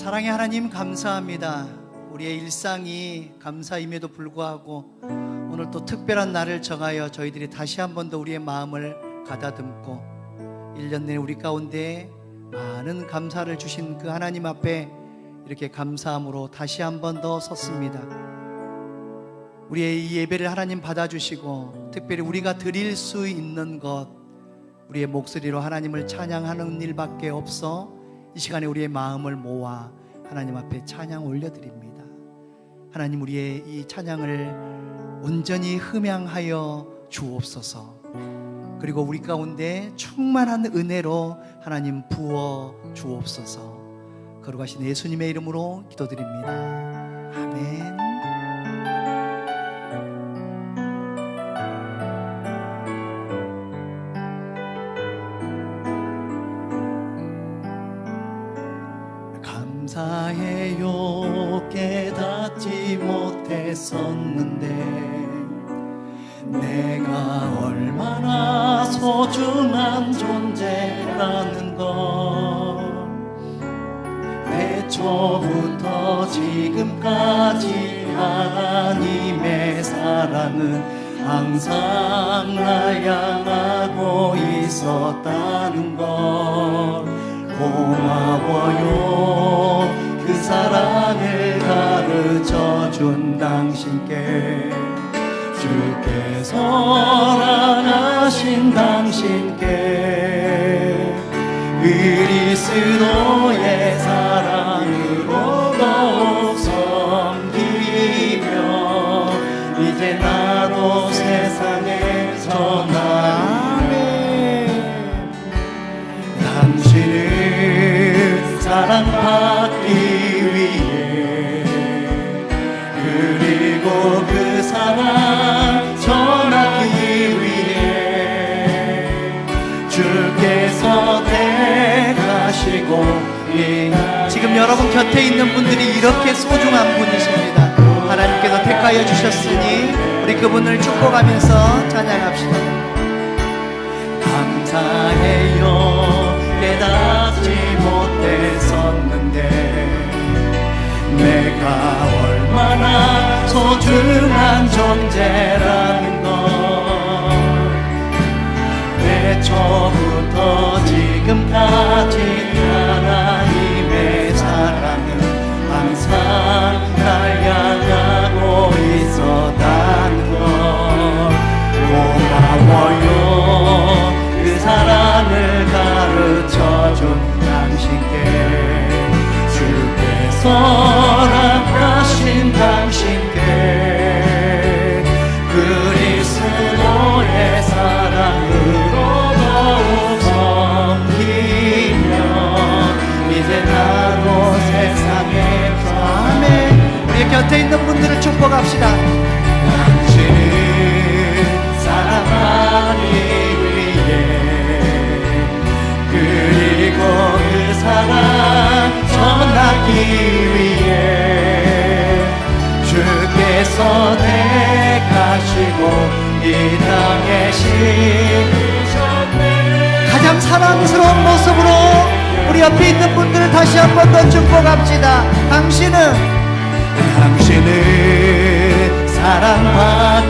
사랑의 하나님 감사합니다. 우리의 일상이 감사임에도 불구하고 오늘 또 특별한 날을 정하여 저희들이 다시 한 번 더 우리의 마음을 가다듬고 1년 내내 우리 가운데 많은 감사를 주신 그 하나님 앞에 이렇게 감사함으로 다시 한 번 더 섰습니다. 우리의 이 예배를 하나님 받아주시고 특별히 우리가 드릴 수 있는 것 우리의 목소리로 하나님을 찬양하는 일밖에 없어 이 시간에 우리의 마음을 모아 하나님 앞에 찬양 올려드립니다. 하나님 우리의 이 찬양을 온전히 흠양하여 주옵소서. 그리고 우리 가운데 충만한 은혜로 하나님 부어 주옵소서. 거룩하신 예수님의 이름으로 기도드립니다. 아멘. 못했었는데 내가 얼마나 소중한 존재라는 걸 애초부터 지금까지 하나님의 사랑은 항상 날 향하고 있었다는 걸 고마워요. 그 사랑을 가르쳐 준 당신께 주께 사랑하신 당신께 그리스도의 사랑 여러분 곁에 있는 분들이 이렇게 소중한 분이십니다. 하나님께서 택하여 주셨으니 우리 그분을 축복하면서 찬양합시다. 감사해요. 깨닫지 못했었는데 내가 얼마나 소중한 존재라는 걸. 애초부터 지금까지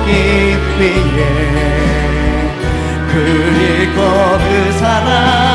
사랑받기 위해 그리고 그 사랑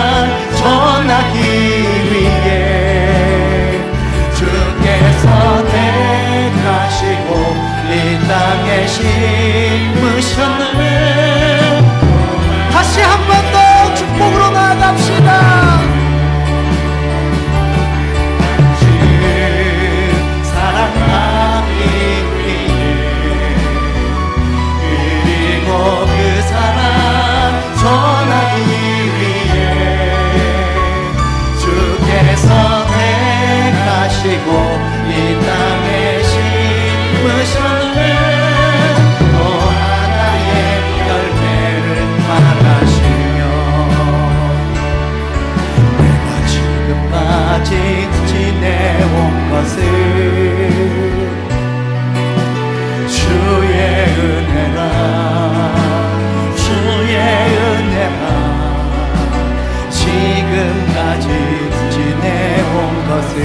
네.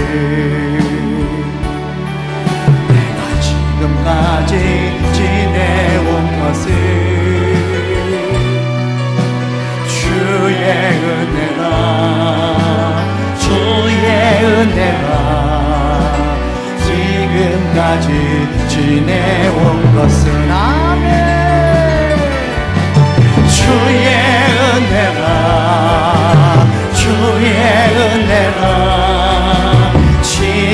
내가 지금까지 지내온 것을 주의 은혜가 주의 은혜가 지금까지 지내온 것은 아멘. 주의 은혜라 주의 은혜라.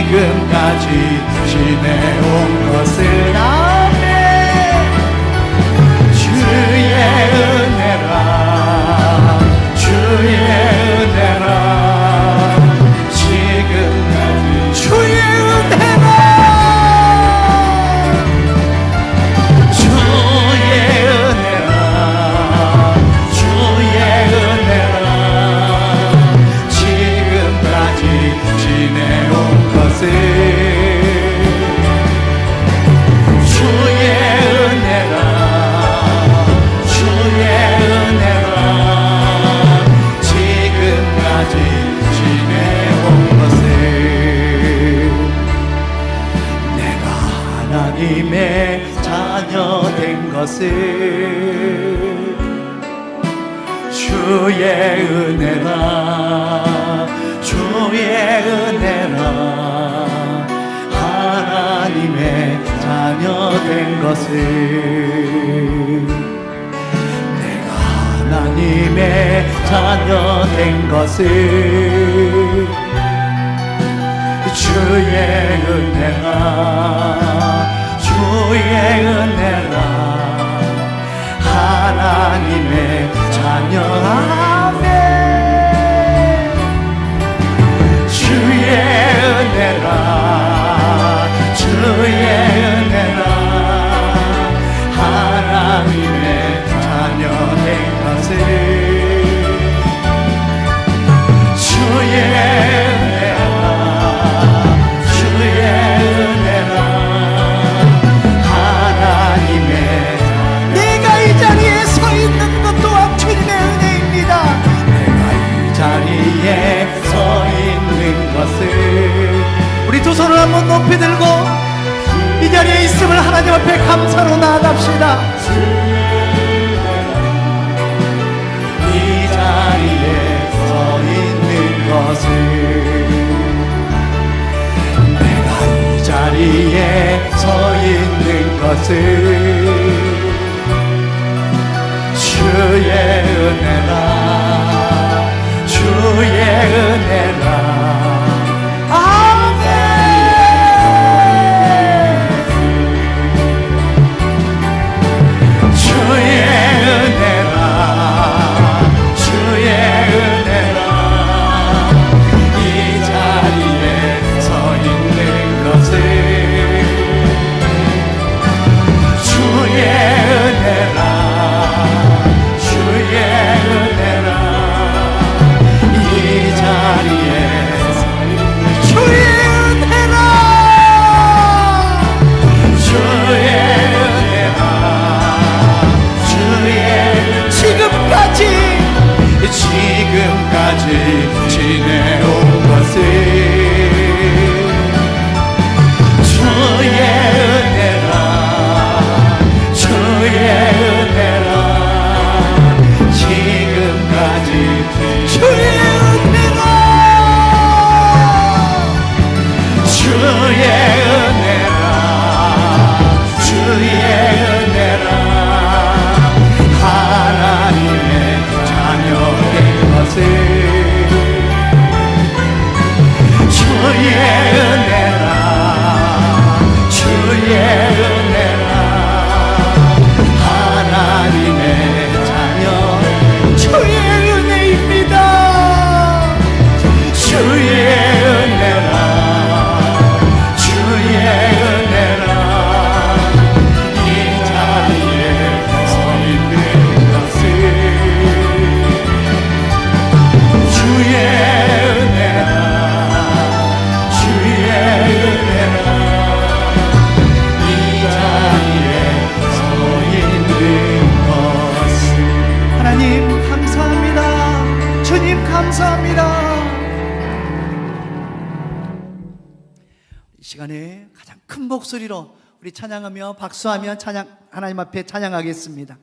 지금까지 지내온 것을 아 된 것을 주의 은혜라 주의 은혜라 하나님의 자녀 된 것을 내가 하나님의 자녀 된 것을 주의 은혜라 주의 은혜라 하나님의 자녀 하세 우리 두 손을 한번 높이 들고 이 자리에 있음을 하나님 앞에 감사로 나아갑시다. 찬양하며 박수하며 찬양 하나님 앞에 찬양하겠습니다.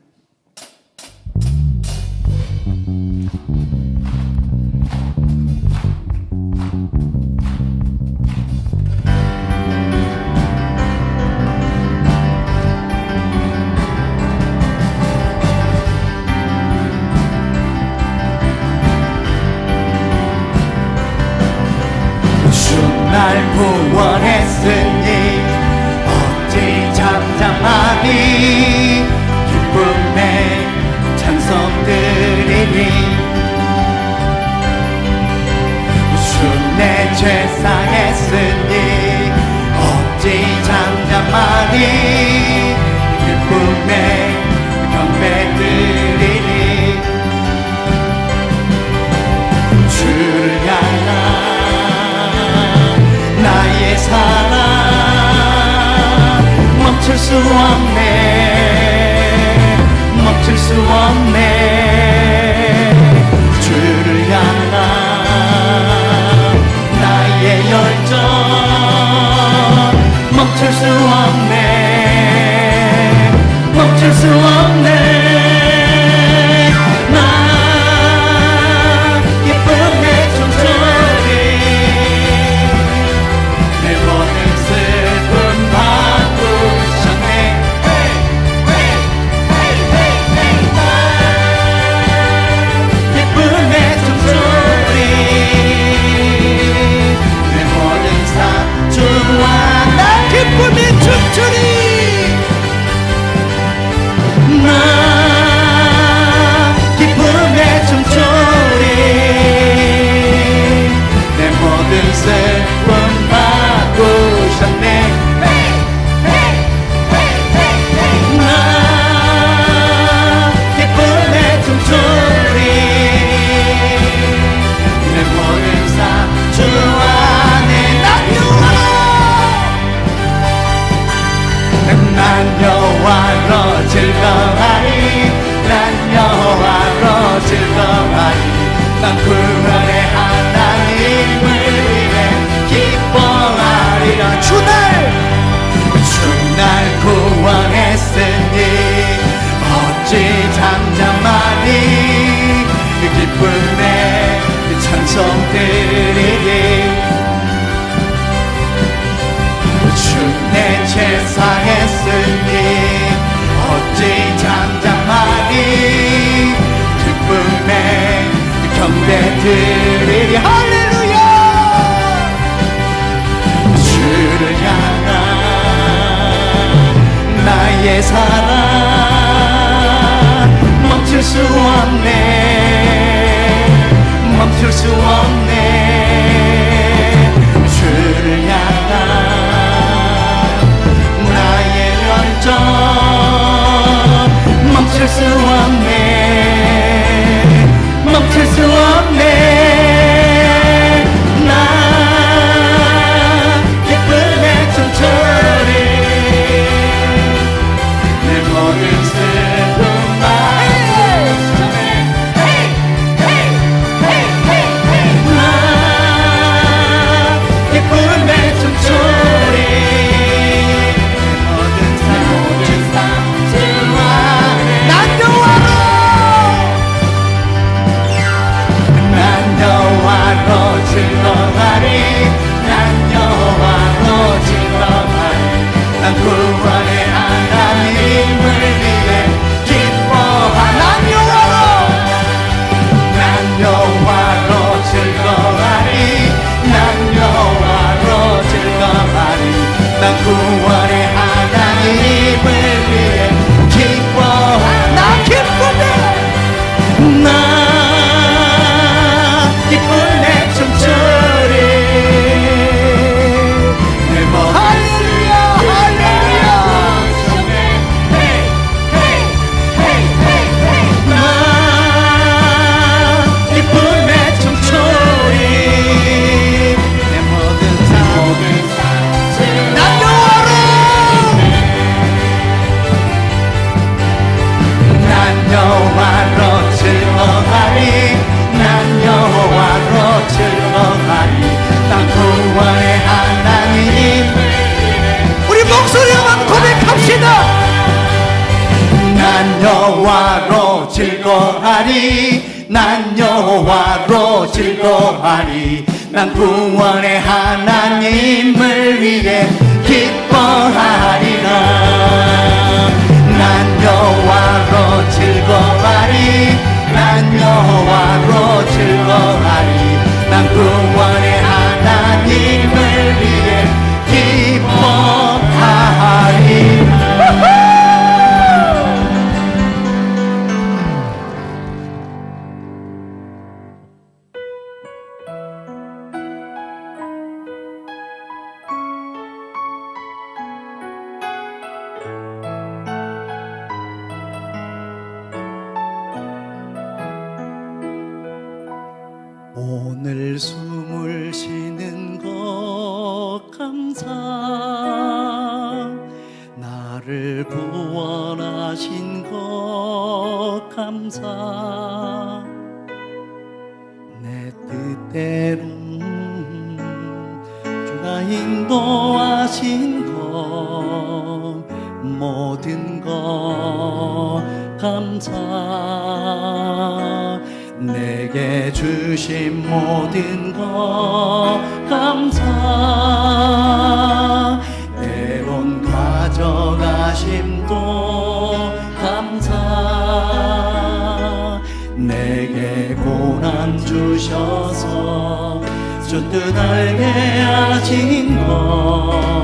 for someone. Man. 하리 난 구원의 하나님을 위해 기뻐하리라. 난 여호와로 즐거워하리. 난 여호와로 즐거워 감사. 내 뜻대로 주가 인도하신 것 모든 것 감사. 내게 주신 모든 것 감사 주뜻 알게 하신 것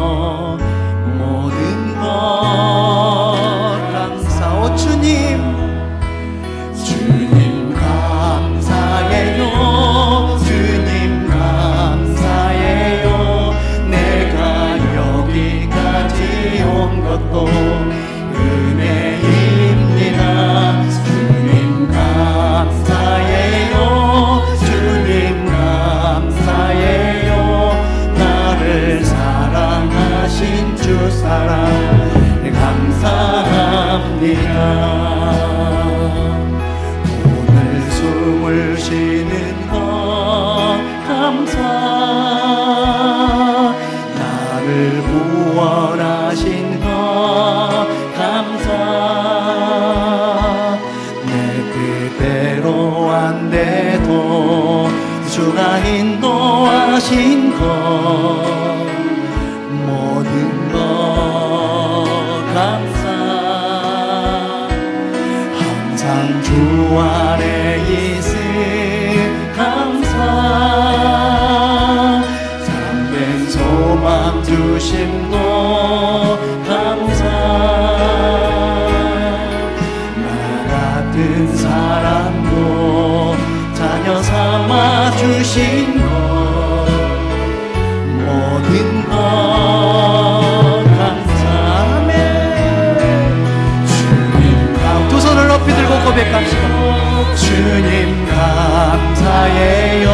주님 감사해요.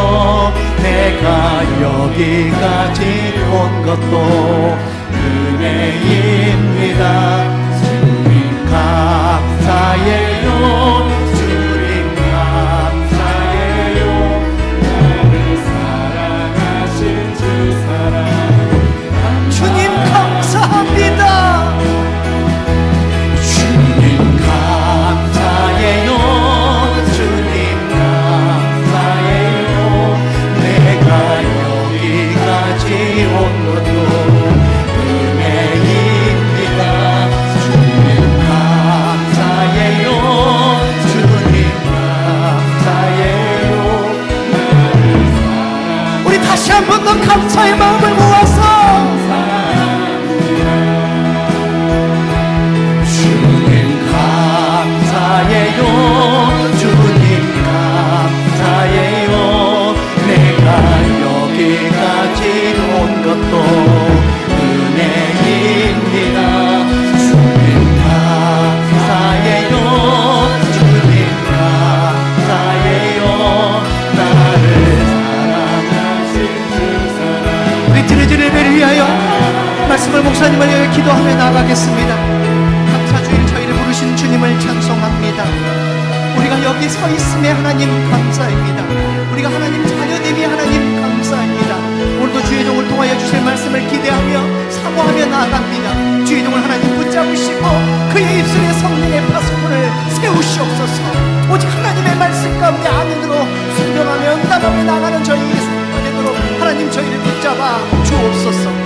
내가 여기까지 온 것도 은혜입니다 기도하며 나가겠습니다. 감사주일 저희를 부르신 주님을 찬송합니다. 우리가 여기 서 있음에 하나님 감사합니다. 우리가 하나님 자녀됨이 하나님 감사합니다. 오늘도 주의 종을 통하여 주실 말씀을 기대하며 사모하며 나아갑니다. 주의 종을 하나님 붙잡으시고 그의 입술에 성령의 파수꾼을 세우시옵소서. 오직 하나님의 말씀 가운데 아멘으로 순종하며 응답하며 잡아 주옵소서